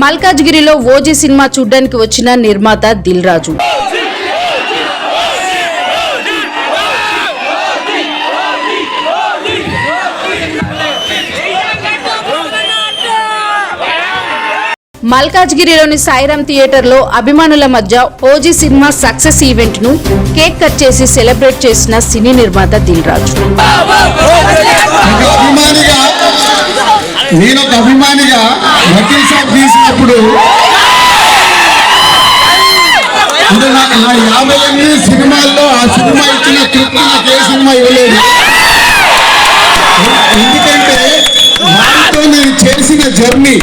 మల్కాజ్గిరిలో OG cinema చూడ్డానికి వచ్చిన నిర్మాత దిల్ రాజు మల్కాజ్గిరిలోని సాయిరామ్ థియేటర్లో అభిమానుల మధ్య ఓజీ సినిమా సక్సెస్ ఈవెంట్ను కేక్ కట్ చేసి సెలబ్రేట్ చేసిన సినీ నిర్మాత దిల్ రాజు నేను ఒక అభిమానిగా వకీల్ సాబ్ తీసినప్పుడు అంటే నాకు నా యాభై ఎనిమిది సినిమాల్లో ఆ సినిమా ఇచ్చిన క్లిప్ నాకు ఏ సినిమా ఇవ్వలేదు. ఎందుకంటే దాంతో నేను చేసిన జర్నీ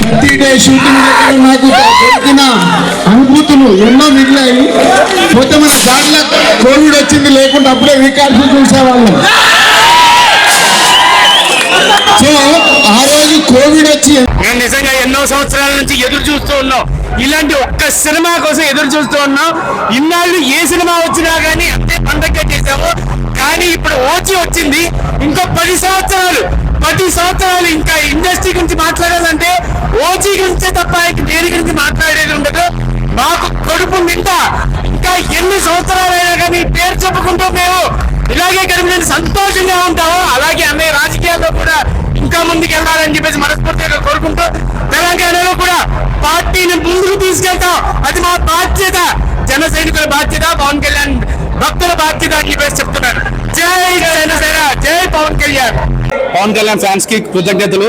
ప్రతి డే షూటింగ్ దగ్గర నాకు దొరికిన అనుభూతులు ఎన్నో మిగిలాయి. పోతే మన దాంట్లో కోవిడ్ వచ్చింది లేకుండా అప్పుడే రికార్డు చూసేవాళ్ళం. సో ఆ రోజు కోవిడ్ వచ్చి మేము నిజంగా ఎన్నో సంవత్సరాల నుంచి ఎదురు చూస్తూ ఉన్నాం. ఇలాంటి ఒక్క సినిమా కోసం ఎదురు చూస్తూ ఉన్నాం. ఇన్నాళ్ళు ఏ సినిమా వచ్చినా కానీ అంతే పండగ చేసాము కానీ ఇప్పుడు ఓచి వచ్చింది. ఇంకో పది సంవత్సరాలు పది సంవత్సరాలు ఇంకా ఇండస్ట్రీ గురించి మాట్లాడాలంటే ఓచి గురించే తప్ప ఇంక దేని గురించి మాట్లాడేది ఉండదు. మాకు కడుపు నిండా ఇంకా ఎన్ని సంవత్సరాలైనా కానీ పేరు చెప్పుకుంటూ మేము ఇలాగే గడిపిన సంతోషంగా ఉంటాము. అలాగే ఇంకా ముందుకు వెళ్ళాలని చెప్పేసి మనస్ఫూర్తిగా కోరుకుంటూ తెలంగాణలో కూడా పార్టీని ముందుకు తీసుకెళ్తాం. అది మా బాధ్యత. జన సైనికుల బాధ్యత పవన్ కళ్యాణ్ భక్తుల బాధ్యత అని చెప్పేసి చెప్తున్నారు. జై జనసేన జై పవన్ కళ్యాణ్. పవన్ కళ్యాణ్ ఫ్యాన్స్కి కృతజ్ఞతలు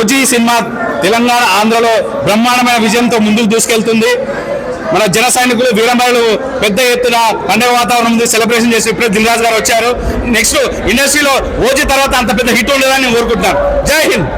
ఓజీ సినిమా తెలంగాణ ఆంధ్రలో బ్రహ్మాండమైన విజయంతో ముందుకు దూసుకెళ్తుంది మన జన సైనికులు వీరమహిళలు పెద్ద ఎత్తున పండుగ వాతావరణం ఉంది సెలబ్రేషన్ చేసి ఇప్పుడే దిల్రాజు గారు వచ్చారు. నెక్స్ట్ ఇండస్ట్రీలో ఓజీ తర్వాత అంత పెద్ద హిట్ ఉండదని నేను కోరుకుంటున్నాను. జై హింద్.